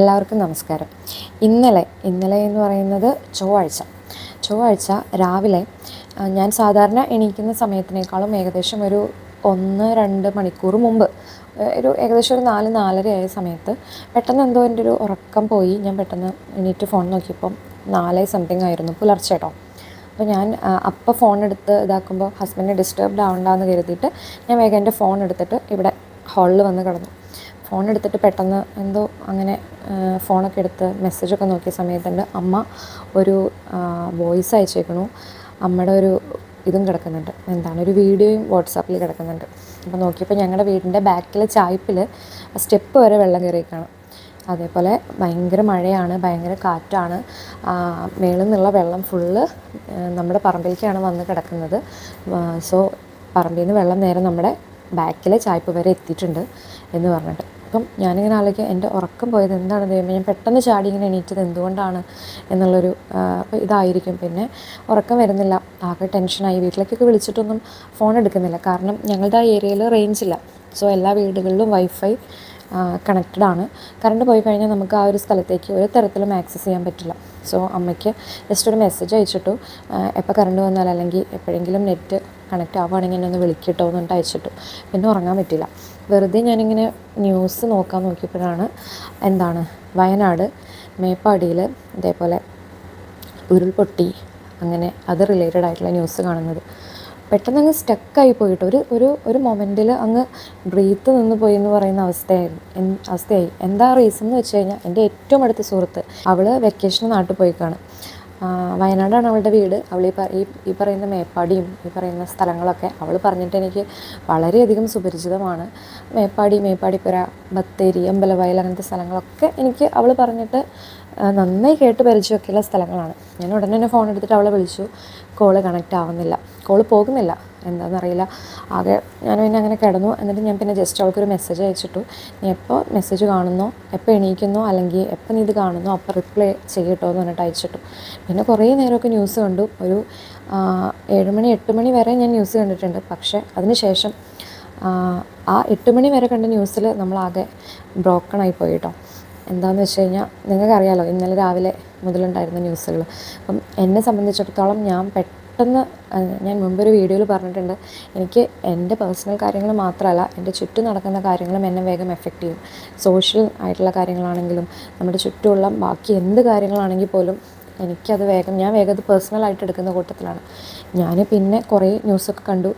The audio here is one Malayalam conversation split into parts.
എല്ലാവർക്കും നമസ്കാരം. ഇന്നലെ ഇന്നലെ എന്ന് പറയുന്നത് ചൊവ്വാഴ്ച. ചൊവ്വാഴ്ച രാവിലെ ഞാൻ സാധാരണ എണീക്കുന്ന സമയത്തിനേക്കാളും ഏകദേശം ഒരു ഒന്ന് രണ്ട് മണിക്കൂർ മുമ്പ് ഒരു ഏകദേശം ഒരു നാല് നാലര ആയ സമയത്ത് പെട്ടെന്ന് എന്തോ എന്റെ ഒരു ഉറക്കം പോയി. ഞാൻ പെട്ടെന്ന് എണീറ്റ് ഫോൺ നോക്കിയപ്പം നാല് സംതിങ് ആയിരുന്നു പുലർച്ചെ കേട്ടോ. അപ്പോൾ ഞാൻ അപ്പം ഫോൺ എടുത്ത് ഇതാക്കുമ്പോൾ ഹസ്ബൻഡ് ഡിസ്റ്റർബ്ഡ് ആവണ്ടെന്ന് കരുതിയിട്ട് ഞാൻ വേഗം എന്റെ ഫോൺ എടുത്തിട്ട് ഇവിടെ ഹാളിൽ വന്ന് കിടന്നു. ഫോൺ എടുത്തിട്ട് പെട്ടെന്ന് എന്തോ അങ്ങനെ ഫോണൊക്കെ എടുത്ത് മെസ്സേജൊക്കെ നോക്കിയ സമയത്തുണ്ട് അമ്മ ഒരു വോയിസ് അയച്ചേക്കണു. അമ്മയുടെ ഒരു ഇതും കിടക്കുന്നുണ്ട്. എന്താണ്? ഒരു വീഡിയോയും വാട്സാപ്പിൽ കിടക്കുന്നുണ്ട്. അപ്പോൾ നോക്കിയപ്പോൾ ഞങ്ങളുടെ വീടിന്റെ ബാക്കിൽ ചായ്പിൽ സ്റ്റെപ്പ് വരെ വെള്ളം കയറിയേക്കാണ് അതേപോലെ ഭയങ്കര മഴയാണ് ഭയങ്കര കാറ്റാണ്. മേളിൽ നിന്നുള്ള വെള്ളം ഫുള്ള് നമ്മുടെ പറമ്പിലേക്കാണ് വന്ന് കിടക്കുന്നത്. സോ പറമ്പിൽ നിന്ന് വെള്ളം നേരെ നമ്മുടെ ബാക്കിലെ ചായ്പ് വരെ എത്തിയിട്ടുണ്ട് എന്ന് പറഞ്ഞിട്ട്. അപ്പം ഞാനിങ്ങനെ ആലോചിക്കുക എന്റെ ഉറക്കം പോയത് എന്താണ് ദൈവം ഞാൻ പെട്ടെന്ന് ചാടി ഇങ്ങനെ എണീറ്റത് എന്തുകൊണ്ടാണ് എന്നുള്ളൊരു ഇതായിരിക്കും. പിന്നെ ഉറക്കം വരുന്നില്ല. ആകെ ടെൻഷനായി. വീട്ടിലേക്കൊക്കെ വിളിച്ചിട്ടൊന്നും ഫോൺ എടുക്കുന്നില്ല. കാരണം ഞങ്ങളുടെ ആ ഏരിയയിൽ റേഞ്ച് ഇല്ല. സോ എല്ലാ വീടുകളിലും വൈഫൈ കണക്റ്റഡ് ആണ്. കറണ്ട് പോയി കഴിഞ്ഞാൽ നമുക്ക് ആ ഒരു സ്ഥലത്തേക്ക് ഒരു തരത്തിലും ആക്സസ് ചെയ്യാൻ പറ്റില്ല. സോ അമ്മയ്ക്ക് ജസ്റ്റ് ഒരു മെസ്സേജ് അയച്ചിട്ടു. എപ്പോൾ കറണ്ട് വന്നാൽ അല്ലെങ്കിൽ എപ്പോഴെങ്കിലും നെറ്റ് കണക്റ്റ് ആവുകയാണെങ്കിൽ എന്നെ ഒന്ന് വിളിക്കട്ടോ എന്നിട്ട് അയച്ചിട്ടു. പിന്നെ ഉറങ്ങാൻ പറ്റില്ല. വെറുതെ ഞാനിങ്ങനെ ന്യൂസ് നോക്കാൻ നോക്കിയപ്പോഴാണ് എന്താണ് വയനാട് മേപ്പാടിയിൽ ഇതേപോലെ ഉരുൾപൊട്ടി അങ്ങനെ അത് റിലേറ്റഡ് ആയിട്ടുള്ള ന്യൂസ് കാണുന്നത്. പെട്ടെന്ന് അങ്ങ് സ്റ്റക്കായി പോയിട്ട് ഒരു ഒരു ഒരു മൊമെന്റിൽ അങ്ങ് ബ്രീത്ത് നിന്ന് പോയി എന്ന് പറയുന്ന അവസ്ഥയായിരുന്നു. അവസ്ഥയായി. എന്താ റീസൺ എന്ന് വെച്ച് കഴിഞ്ഞാൽ എന്റെ ഏറ്റവും അടുത്ത സുഹൃത്ത് അവൾ വെക്കേഷന് നാട്ടിൽ പോയിക്കാണ്. വയനാടാണ് അവളുടെ വീട്. അവൾ ഈ ഈ പറയുന്ന മേപ്പാടിയും ഈ പറയുന്ന സ്ഥലങ്ങളൊക്കെ അവൾ പറഞ്ഞിട്ട് എനിക്ക് വളരെയധികം സുപരിചിതമാണ്. മേപ്പാടി മേപ്പാടിപ്പുര ബത്തേരി അമ്പലവയൽ അങ്ങനത്തെ സ്ഥലങ്ങളൊക്കെ എനിക്ക് അവൾ പറഞ്ഞിട്ട് നന്നായി കേട്ട് പരിചയമൊക്കെയുള്ള സ്ഥലങ്ങളാണ്. ഞാൻ ഉടനെ തന്നെ ഫോൺ എടുത്തിട്ട് അവളെ വിളിച്ചു. കോൾ കണക്റ്റ് ആവുന്നില്ല. കോൾ പോകുന്നില്ല. എന്താണെന്നറിയില്ല ആകെ ഞാൻ പിന്നെ അങ്ങനെ കിടന്നു. എന്നിട്ട് ഞാൻ പിന്നെ ജസ്റ്റ് അവൾക്കൊരു മെസ്സേജ് അയച്ചിട്ടു. നീ എപ്പോൾ മെസ്സേജ് കാണുന്നോ? എപ്പോൾ എണീക്കുന്നോ? അല്ലെങ്കിൽ എപ്പോൾ നീ ഇത് കാണുന്നോ? അപ്പോൾ റിപ്ലൈ ചെയ്യട്ടോ? എന്ന് പറഞ്ഞിട്ട് അയച്ചിട്ടു. പിന്നെ കുറേ നേരമൊക്കെ ന്യൂസ് കണ്ടു. ഒരു ഏഴ് മണി എട്ട് മണി വരെ ഞാൻ ന്യൂസ് കണ്ടിട്ടുണ്ട്. പക്ഷേ അതിന് ശേഷം ആ, എട്ട് മണി വരെ കണ്ട ന്യൂസിൽ നമ്മളാകെ ബ്രോക്കൺ ആയി പോയി കേട്ടോ എന്താണെന്ന് വെച്ച് കഴിഞ്ഞാൽ നിങ്ങൾക്കറിയാലോ ഇന്നലെ രാവിലെ മുതലുണ്ടായിരുന്ന ന്യൂസുകൾ അപ്പം എന്നെ സംബന്ധിച്ചിടത്തോളം ഞാൻ പെട്ടെന്ന് ആ, ഞാൻ മുമ്പൊരു വീഡിയോയിൽ പറഞ്ഞിട്ടുണ്ട്. എനിക്ക് എന്റെ പേഴ്സണൽ കാര്യങ്ങൾ മാത്രമല്ല എന്റെ ചുറ്റും നടക്കുന്ന കാര്യങ്ങളും എന്നെ വേഗം എഫക്റ്റ് ചെയ്യും. സോഷ്യൽ ആയിട്ടുള്ള കാര്യങ്ങളാണെങ്കിലും നമ്മുടെ ചുറ്റുമുള്ള ബാക്കി എന്ത് കാര്യങ്ങളാണെങ്കിൽ പോലും എനിക്കത് വേഗം ഞാൻ വേഗം അത് പേഴ്സണലായിട്ട് എടുക്കുന്ന കൂട്ടത്തിലാണ്. ഞാൻ പിന്നെ കുറേ ന്യൂസൊക്കെ കണ്ടു.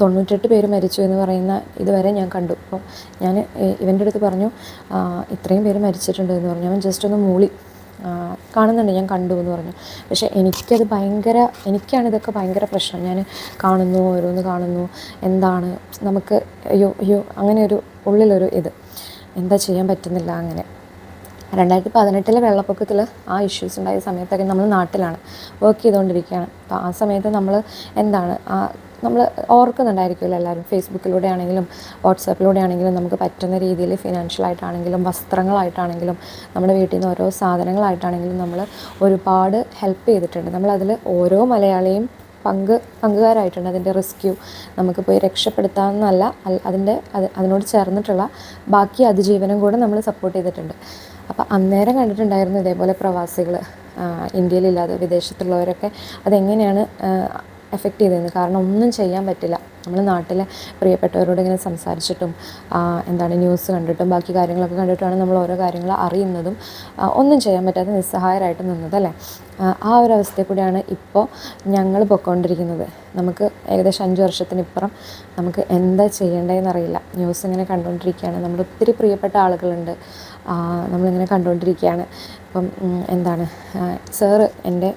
തൊണ്ണൂറ്റെട്ട് പേര് മരിച്ചു എന്ന് പറയുന്ന ഇതുവരെ ഞാൻ കണ്ടു. അപ്പം ഞാൻ ഇവന്റെ അടുത്ത് പറഞ്ഞു "ആ, ഇത്രയും പേര് മരിച്ചിട്ടുണ്ട് എന്ന് പറഞ്ഞു. അവൻ ജസ്റ്റ് ഒന്ന് മൂളി. കാണുന്നുണ്ട്. ഞാൻ കണ്ടു എന്ന് പറഞ്ഞു. പക്ഷേ എനിക്കത് ഭയങ്കര എനിക്കാണ് ഇതൊക്കെ ഭയങ്കര പ്രശ്നം. ഞാൻ കാണുന്നു ഓരോന്ന് കാണുന്നു. എന്താണ്? നമുക്ക് അയ്യോ അയ്യോ അങ്ങനെ ഒരു ഉള്ളിലൊരു ഇത്. എന്താ ചെയ്യാൻ പറ്റുന്നില്ല അങ്ങനെ. രണ്ടായിരത്തി പതിനെട്ടിലെ വെള്ളപ്പൊക്കത്തിൽ ആ ഇഷ്യൂസ് ഉണ്ടായ സമയത്തൊക്കെ നമ്മൾ നാട്ടിലാണ് വർക്ക് ചെയ്തുകൊണ്ടിരിക്കുകയാണ്. അപ്പോൾ ആ സമയത്ത് നമ്മൾ എന്താണ്? ആ നമ്മൾ ഓർക്കുന്നുണ്ടായിരിക്കുമല്ലോ എല്ലാവരും. ഫേസ്ബുക്കിലൂടെ ആണെങ്കിലും വാട്സാപ്പിലൂടെ ആണെങ്കിലും നമുക്ക് പറ്റുന്ന രീതിയിൽ ഫിനാൻഷ്യലായിട്ടാണെങ്കിലും വസ്ത്രങ്ങളായിട്ടാണെങ്കിലും നമ്മുടെ വീട്ടിൽ നിന്ന് ഓരോ സാധനങ്ങളായിട്ടാണെങ്കിലും നമ്മൾ ഒരുപാട് ഹെൽപ്പ് ചെയ്തിട്ടുണ്ട്. നമ്മളതിൽ ഓരോ മലയാളിയും പങ്ക് പങ്കുകാരായിട്ടുണ്ട്. അതിന്റെ റെസ്ക്യൂ നമുക്ക് പോയി രക്ഷപ്പെടുത്താമെന്നല്ല അതിന്റെ അത് അതിനോട് ചേർന്നിട്ടുള്ള ബാക്കി അതിജീവനം കൂടെ നമ്മൾ സപ്പോർട്ട് ചെയ്തിട്ടുണ്ട്. അപ്പോൾ അന്നേരം കണ്ടിട്ടുണ്ടായിരുന്നു ഇതേപോലെ പ്രവാസികൾ ഇന്ത്യയിലില്ലാതെ വിദേശത്തുള്ളവരൊക്കെ അതെങ്ങനെയാണ് എഫക്റ്റ് ചെയ്തിരുന്നു. കാരണം ഒന്നും ചെയ്യാൻ പറ്റില്ല. നമ്മൾ നാട്ടിലെ പ്രിയപ്പെട്ടവരോട് ഇങ്ങനെ സംസാരിച്ചിട്ടും എന്താണ് ന്യൂസ് കണ്ടിട്ടും ബാക്കി കാര്യങ്ങളൊക്കെ കണ്ടിട്ടാണ് നമ്മൾ ഓരോ കാര്യങ്ങൾ അറിയുന്നതും ഒന്നും ചെയ്യാൻ പറ്റാതെ നിസ്സഹായരായിട്ട് നിന്നത് അല്ലേ? ആ, ഒരു അവസ്ഥയിൽ കൂടിയാണ് ഇപ്പോൾ ഞങ്ങൾ പൊയ്ക്കൊണ്ടിരിക്കുന്നത് നമുക്ക് ഏകദേശം അഞ്ച് വർഷത്തിനിപ്പുറം നമുക്ക് എന്താ ചെയ്യേണ്ടതെന്ന് അറിയില്ല. ന്യൂസ് ഇങ്ങനെ കണ്ടുകൊണ്ടിരിക്കുകയാണ് നമ്മൾ ഒത്തിരി പ്രിയപ്പെട്ട ആളുകളുണ്ട്. നമ്മളിങ്ങനെ കണ്ടുകൊണ്ടിരിക്കുകയാണ് അപ്പം എന്താണ് സാറ് എന്റെ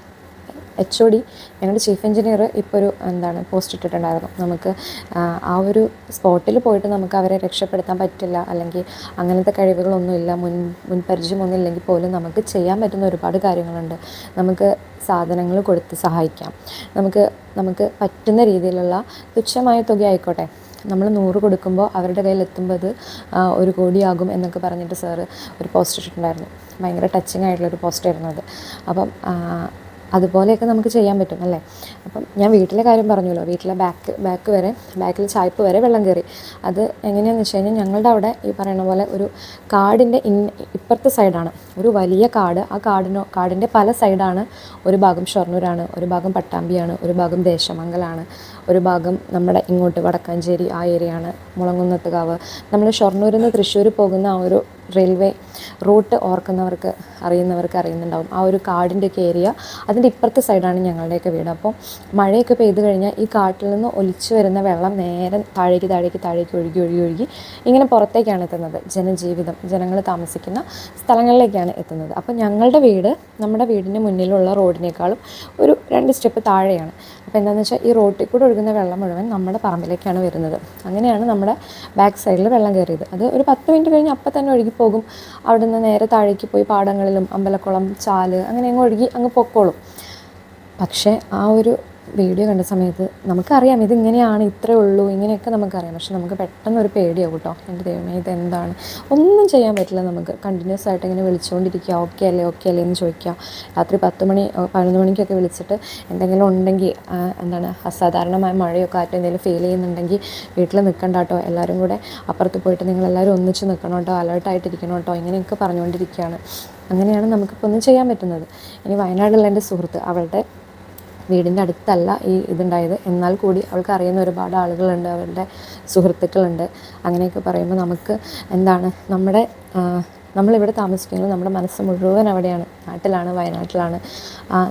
എച്ച് ഒ ഡി ഞങ്ങളുടെ ചീഫ് എഞ്ചിനീയർ ഇപ്പോൾ ഒരു എന്താണ് പോസ്റ്റ് ഇട്ടിട്ടുണ്ടായിരുന്നു. നമുക്ക് ആ, ഒരു സ്പോട്ടിൽ പോയിട്ട് നമുക്ക് അവരെ രക്ഷപ്പെടുത്താൻ പറ്റില്ല അല്ലെങ്കിൽ അങ്ങനത്തെ കഴിവുകളൊന്നുമില്ല മുൻ മുൻപരിചയമൊന്നും ഇല്ലെങ്കിൽ പോലും നമുക്ക് ചെയ്യാൻ പറ്റുന്ന ഒരുപാട് കാര്യങ്ങളുണ്ട്. നമുക്ക് സാധനങ്ങൾ കൊടുത്ത് സഹായിക്കാം. നമുക്ക് നമുക്ക് പറ്റുന്ന രീതിയിലുള്ള തുച്ഛമായ തുക ആയിക്കോട്ടെ. നമ്മൾ നൂറ് കൊടുക്കുമ്പോൾ അവരുടെ കയ്യിൽ എത്തുമ്പോൾ അത് ഒരു കോടിയാകും എന്നൊക്കെ പറഞ്ഞിട്ട് സാറ് ഒരു പോസ്റ്റ് ഇട്ടിട്ടുണ്ടായിരുന്നു. ഭയങ്കര ടച്ചിങ് ആയിട്ടുള്ളൊരു പോസ്റ്റായിരുന്നു അത്. അപ്പം അതുപോലെയൊക്കെ നമുക്ക് ചെയ്യാൻ പറ്റും അല്ലേ? അപ്പം ഞാൻ വീട്ടിലെ കാര്യം പറഞ്ഞല്ലോ വീട്ടിലെ ബാക്ക് ബാക്ക് വരെ ബാക്കിൽ ചായ്പ് വരെ വെള്ളം കയറി അത് എങ്ങനെയാണെന്ന് വെച്ച് കഴിഞ്ഞാൽ ഞങ്ങളുടെ അവിടെ ഈ പറയുന്ന പോലെ ഒരു കാടിന്റെ ഇൻ ഇപ്പുറത്തെ സൈഡാണ് ഒരു വലിയ കാട്. ആ കാടിനോ കാടിന്റെ പല സൈഡാണ് ഒരു ഭാഗം ഷൊർണൂരാണ് ഒരു ഭാഗം പട്ടാമ്പിയാണ് ഒരു ഭാഗം ദേശമംഗലാണ്. ഒരു ഭാഗം നമ്മുടെ ഇങ്ങോട്ട് വടക്കാഞ്ചേരി ആ ഏരിയയാണ് മുളങ്കുന്നത്തുകാവ്. നമ്മൾ ഷൊർണൂരിൽ നിന്ന് തൃശ്ശൂർ പോകുന്ന ആ ഒരു റെയിൽവേ റൂട്ട് ഓർക്കുന്നവർക്ക് അറിയുന്നവർക്ക് അറിയുന്നുണ്ടാവും. ആ ഒരു കാടിന്റെയൊക്കെ ഏരിയ അതിന്റെ ഇപ്പുറത്തെ സൈഡാണ് ഞങ്ങളുടെയൊക്കെ വീട്. അപ്പോൾ മഴയൊക്കെ പെയ്തു കഴിഞ്ഞാൽ ഈ കാട്ടിൽ നിന്ന് ഒലിച്ചു വരുന്ന വെള്ളം നേരെ താഴേക്ക് താഴേക്ക് താഴേക്ക് ഒഴുകി ഒഴുകി ഒഴുകി ഇങ്ങനെ പുറത്തേക്കാണ് എത്തുന്നത്. ജനജീവിതം ജനങ്ങൾ താമസിക്കുന്ന സ്ഥലങ്ങളിലേക്കാണ് എത്തുന്നത്. അപ്പോൾ ഞങ്ങളുടെ വീട് നമ്മുടെ വീടിന്റെ മുന്നിലുള്ള റോഡിനേക്കാളും ഒരു രണ്ട് സ്റ്റെപ്പ് താഴെയാണ്. അപ്പോൾ എന്താണെന്ന് വെച്ചാൽ ഈ റോട്ടിൽ കൂടെ ഒഴുകുന്ന വെള്ളം മുഴുവൻ നമ്മുടെ പറമ്പിലേക്കാണ് വരുന്നത്. അങ്ങനെയാണ് നമ്മുടെ ബാക്ക് സൈഡിൽ വെള്ളം കയറിയത്. അത് ഒരു പത്ത് മിനിറ്റ് കഴിഞ്ഞ് അപ്പം തന്നെ ഒഴുകിപ്പോകും അവിടെ നിന്ന് നേരെ താഴേക്ക് പോയി പാടങ്ങളിലും അമ്പലക്കുളം ചാൽ അങ്ങനെ അങ്ങ് ഒഴുകി അങ്ങ് പൊക്കോളും. പക്ഷേ ആ ഒരു വീഡിയോ കണ്ട സമയത്ത് നമുക്കറിയാം ഇതിങ്ങനെയാണ് ഇത്രേ ഉള്ളൂ ഇങ്ങനെയൊക്കെ നമുക്കറിയാം. പക്ഷെ നമുക്ക് പെട്ടെന്ന് ഒരു പേടിയാവും കേട്ടോ. എന്റെ ദൈവമേ ഇതെന്താണ്? ഒന്നും ചെയ്യാൻ പറ്റില്ല നമുക്ക്. കണ്ടിന്യൂസ് ആയിട്ട് ഇങ്ങനെ വിളിച്ചുകൊണ്ടിരിക്കുക ഓക്കെ അല്ലേ ഓക്കെ അല്ലേ എന്ന് ചോദിക്കുക. രാത്രി പത്ത് മണി പതിനൊന്ന് മണിക്കൊക്കെ വിളിച്ചിട്ട് എന്തെങ്കിലും ഉണ്ടെങ്കിൽ എന്താണ് അസാധാരണമായ മഴയോ കാറ്റോ എന്തെങ്കിലും ഫീൽ ചെയ്യുന്നുണ്ടെങ്കിൽ വീട്ടിൽ നിൽക്കണ്ട കേട്ടോ. എല്ലാവരും കൂടെ അപ്പുറത്ത് പോയിട്ട് നിങ്ങളെല്ലാവരും ഒന്നിച്ച് നിൽക്കണം കേട്ടോ. അലേർട്ടായിട്ടിരിക്കണം കേട്ടോ. ഇങ്ങനെയൊക്കെ പറഞ്ഞുകൊണ്ടിരിക്കുകയാണ്. അങ്ങനെയാണ് നമുക്കിപ്പോൾ ഒന്നും ചെയ്യാൻ പറ്റുന്നത്. ഇനി വയനാടുള്ള എന്റെ സുഹൃത്ത് അവളുടെ വീടിന്റെ അടുത്തല്ല ഈ ഇതുണ്ടായത്. എന്നാൽ കൂടി അവൾക്ക് അറിയുന്ന ഒരുപാട് ആളുകളുണ്ട് അവരുടെ സുഹൃത്തുക്കളുണ്ട്. അങ്ങനെയൊക്കെ പറയുമ്പോൾ നമുക്ക് എന്താണ് നമ്മുടെ നമ്മളിവിടെ താമസിക്കുന്നത് നമ്മുടെ മനസ്സ് മുഴുവൻ അവിടെയാണ്. നാട്ടിലാണ് വയനാട്ടിലാണ്.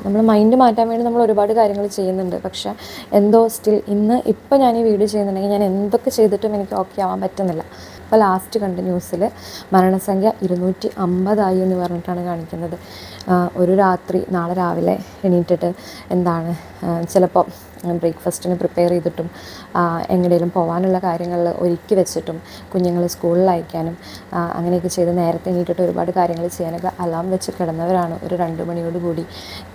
നമ്മൾ മൈൻഡ് മാറ്റാൻ വേണ്ടി നമ്മൾ ഒരുപാട് കാര്യങ്ങൾ ചെയ്യുന്നുണ്ട്. പക്ഷേ എന്തോ സ്റ്റിൽ ഇന്ന് ഇപ്പോൾ ഞാൻ ഈ വീഡിയോ ചെയ്യുന്നുണ്ടെങ്കിൽ ഞാൻ എന്തൊക്കെ ചെയ്തിട്ടും എനിക്ക് ഓക്കെ ആവാൻ പറ്റുന്നില്ല. ഇപ്പോൾ ലാസ്റ്റ് കണ്ട ന്യൂസിൽ മരണസംഖ്യ ഇരുന്നൂറ്റി അമ്പതായി എന്ന് പറഞ്ഞിട്ടാണ് കാണിക്കുന്നത്. ഒരു രാത്രി നാളെ രാവിലെ എണീറ്റിട്ട് എന്താണ് ചിലപ്പോൾ ബ്രേക്ക്ഫാസ്റ്റിന് പ്രിപ്പയർ ചെയ്തിട്ടും എങ്ങനെയും പോകാനുള്ള കാര്യങ്ങളിൽ ഒരുക്കി വെച്ചിട്ടും കുഞ്ഞുങ്ങളെ സ്കൂളിൽ അയക്കാനും അങ്ങനെയൊക്കെ ചെയ്ത് നേരത്തെ എണീറ്റിട്ട് ഒരുപാട് കാര്യങ്ങൾ ചെയ്യാനൊക്കെ അലാം വെച്ച് കിടന്നവരാണ് ഒരു രണ്ട് മണിയോട് കൂടി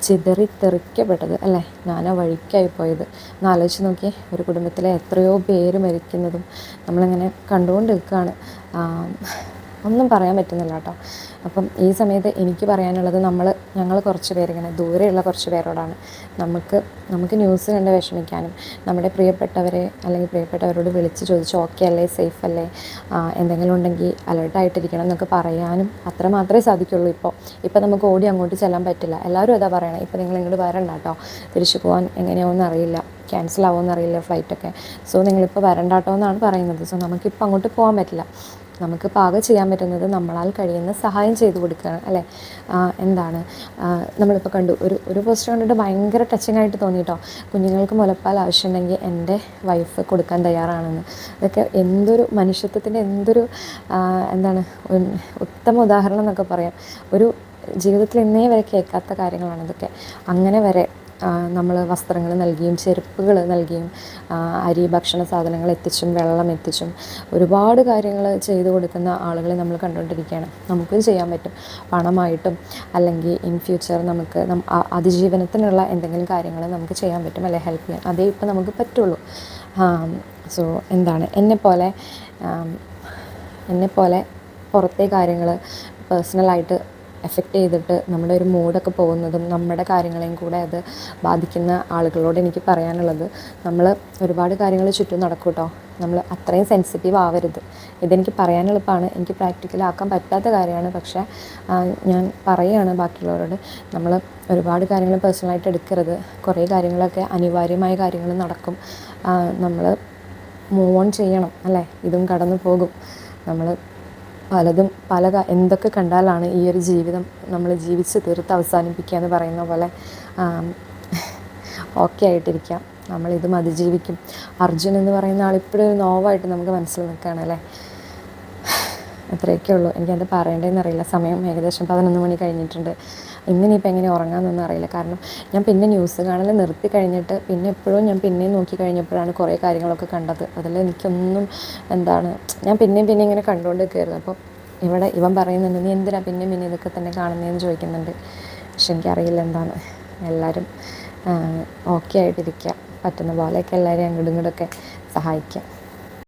ചിതറി തെറിക്കപ്പെട്ടത് അല്ലേ? ആ വഴിക്കായി പോയത്. ഒന്ന് ആലോചിച്ച് നോക്കിയേ ഒരു കുടുംബത്തിലെ എത്രയോ പേര് മരിക്കുന്നതും നമ്മളിങ്ങനെ കണ്ടുകൊണ്ട് നിൽക്കുകയാണ് ഒന്നും പറയാൻ പറ്റുന്നില്ല കേട്ടോ. അപ്പം ഈ സമയത്ത് എനിക്ക് പറയാനുള്ളത് നമ്മൾ ഞങ്ങൾ കുറച്ച് പേരിങ്ങനെ ദൂരെയുള്ള കുറച്ച് പേരോടാണ്. നമുക്ക് നമുക്ക് ന്യൂസ് കണ്ട് വിഷമിക്കാനും നമ്മുടെ പ്രിയപ്പെട്ടവരെ അല്ലെങ്കിൽ പ്രിയപ്പെട്ടവരോട് വിളിച്ച് ചോദിച്ച് ഓക്കെ അല്ലേ സേഫ് അല്ലേ എന്തെങ്കിലും ഉണ്ടെങ്കിൽ അലേർട്ടായിട്ടിരിക്കണം എന്നൊക്കെ പറയാനും അത്ര മാത്രമേ സാധിക്കുള്ളൂ ഇപ്പോൾ. ഇപ്പോൾ നമുക്ക് ഓടി അങ്ങോട്ട് ചെല്ലാൻ പറ്റില്ല. എല്ലാവരും അതാ പറയണം ഇപ്പോൾ നിങ്ങൾ ഇങ്ങോട്ട് വരണ്ട കേട്ടോ. തിരിച്ചു പോകാൻ എങ്ങനെയാവുമെന്ന് അറിയില്ല. ക്യാൻസൽ ആവുമെന്ന് അറിയില്ല ഫ്ലൈറ്റൊക്കെ സോ നിങ്ങളിപ്പോൾ വരണ്ട കേട്ടോ എന്നാണ് പറയുന്നത്. സോ നമുക്കിപ്പോൾ അങ്ങോട്ട് പോകാൻ പറ്റില്ല. നമുക്ക് പാകം ചെയ്യാൻ പറ്റുന്നത് നമ്മളാൽ കഴിയുന്ന സഹായം ചെയ്തു കൊടുക്കുകയാണ് അല്ലേ? എന്താണ്? നമ്മളിപ്പോൾ കണ്ടു ഒരു ഒരു പോസ്റ്റ് കണ്ടിട്ട് ഭയങ്കര ടച്ചിങ് ആയിട്ട് തോന്നിയിട്ടോ കുഞ്ഞുങ്ങൾക്ക് മുലപ്പാൽ ആവശ്യമുണ്ടെങ്കിൽ എന്റെ വൈഫ് കൊടുക്കാൻ തയ്യാറാണെന്ന്. അതൊക്കെ എന്തൊരു മനുഷ്യത്വത്തിന്റെ എന്തൊരു എന്താണ് ഉത്തമ ഉദാഹരണം എന്നൊക്കെ പറയാം. ഒരു ജീവിതത്തിൽ ഇന്നേ വരെ കേൾക്കാത്ത കാര്യങ്ങളാണ് ഇതൊക്കെ. അങ്ങനെ വരെ നമ്മൾ വസ്ത്രങ്ങൾ നൽകിയും ചെരുപ്പുകൾ നൽകിയും അരി ഭക്ഷണ സാധനങ്ങൾ എത്തിച്ചും വെള്ളം എത്തിച്ചും ഒരുപാട് കാര്യങ്ങൾ ചെയ്തു കൊടുക്കുന്ന ആളുകളെ നമ്മൾ കണ്ടുകൊണ്ടിരിക്കുകയാണ്. നമുക്കും ചെയ്യാൻ പറ്റും. പണമായിട്ടും അല്ലെങ്കിൽ ഇൻ ഫ്യൂച്ചർ നമുക്ക് അതിജീവനത്തിനുള്ള എന്തെങ്കിലും കാര്യങ്ങൾ നമുക്ക് ചെയ്യാൻ പറ്റും അല്ലെ? ഹെൽപ്പ് ചെയ്യാൻ. അതേ ഇപ്പം നമുക്ക് പറ്റുള്ളൂ. സോ എന്താണ്? എന്നെപ്പോലെ എന്നെപ്പോലെ പുറത്തെ കാര്യങ്ങൾ പേഴ്സണലായിട്ട് എഫക്റ്റ് ചെയ്തിട്ട് നമ്മുടെ ഒരു മൂഡൊക്കെ പോകുന്നതും നമ്മുടെ കാര്യങ്ങളെയും കൂടെ അത് ബാധിക്കുന്ന ആളുകളോട് എനിക്ക് പറയാനുള്ളത്. നമ്മൾ ഒരുപാട് കാര്യങ്ങൾ ചുറ്റും നടക്കും കേട്ടോ നമ്മൾ അത്രയും സെൻസിറ്റീവ് ആവരുത്. ഇതെനിക്ക് പറയാൻ എളുപ്പമാണ്. എനിക്ക് പ്രാക്ടിക്കലാക്കാൻ പറ്റാത്ത കാര്യമാണ്. പക്ഷേ ഞാൻ പറയുകയാണ് ബാക്കിയുള്ളവരോട് നമ്മൾ ഒരുപാട് കാര്യങ്ങൾ പേഴ്സണലായിട്ട് എടുക്കരുത്. കുറേ കാര്യങ്ങളൊക്കെ അനിവാര്യമായ കാര്യങ്ങൾ നടക്കും. നമ്മൾ മൂവ് ഓൺ ചെയ്യണം അല്ലേ? ഇതും കടന്നു പോകും. നമ്മൾ പലതും പല എന്തൊക്കെ കണ്ടാലാണ് ഈ ഒരു ജീവിതം നമ്മൾ ജീവിച്ച് തീർത്ത് അവസാനിപ്പിക്കുക എന്ന് പറയുന്ന പോലെ ഓക്കെ ആയിട്ടിരിക്കാം. നമ്മളിതും അതിജീവിക്കും. അർജുൻ എന്ന് പറയുന്ന ആൾ നോവായിട്ട് നമുക്ക് മനസ്സിൽ നിൽക്കുകയാണ് അല്ലേ? അത്രയൊക്കെ ഉള്ളൂ. എനിക്കത് പറയേണ്ടതെന്ന് അറിയില്ല. സമയം ഏകദേശം പതിനൊന്ന് മണി കഴിഞ്ഞിട്ടുണ്ട്. ഇന്നിനിപ്പോൾ എങ്ങനെ ഉറങ്ങാമെന്നൊന്നും അറിയില്ല. കാരണം ഞാൻ പിന്നെ ന്യൂസ് കാണൽ നിർത്തി കഴിഞ്ഞിട്ട് പിന്നെ എപ്പോഴും ഞാൻ പിന്നെയും നോക്കി കഴിഞ്ഞപ്പോഴാണ് കുറേ കാര്യങ്ങളൊക്കെ കണ്ടത്. അതിൽ എനിക്കൊന്നും എന്താണ് ഞാൻ പിന്നെയും പിന്നെ ഇങ്ങനെ കണ്ടുകൊണ്ട് അപ്പോൾ ഇവിടെ ഇവൻ പറയുന്നുണ്ട് നീ എന്തിനാ പിന്നെ പിന്നെ ഇതൊക്കെ തന്നെ കാണുന്നതെന്ന് ചോദിക്കുന്നുണ്ട്? പക്ഷെ എനിക്കറിയില്ല എന്താണ്. എല്ലാവരും ഓക്കെ ആയിട്ടിരിക്കുക പറ്റുന്ന പോലെയൊക്കെ എല്ലാവരെയും അങ്ങോട്ടും ഇങ്ങോട്ടൊക്കെ സഹായിക്കാം.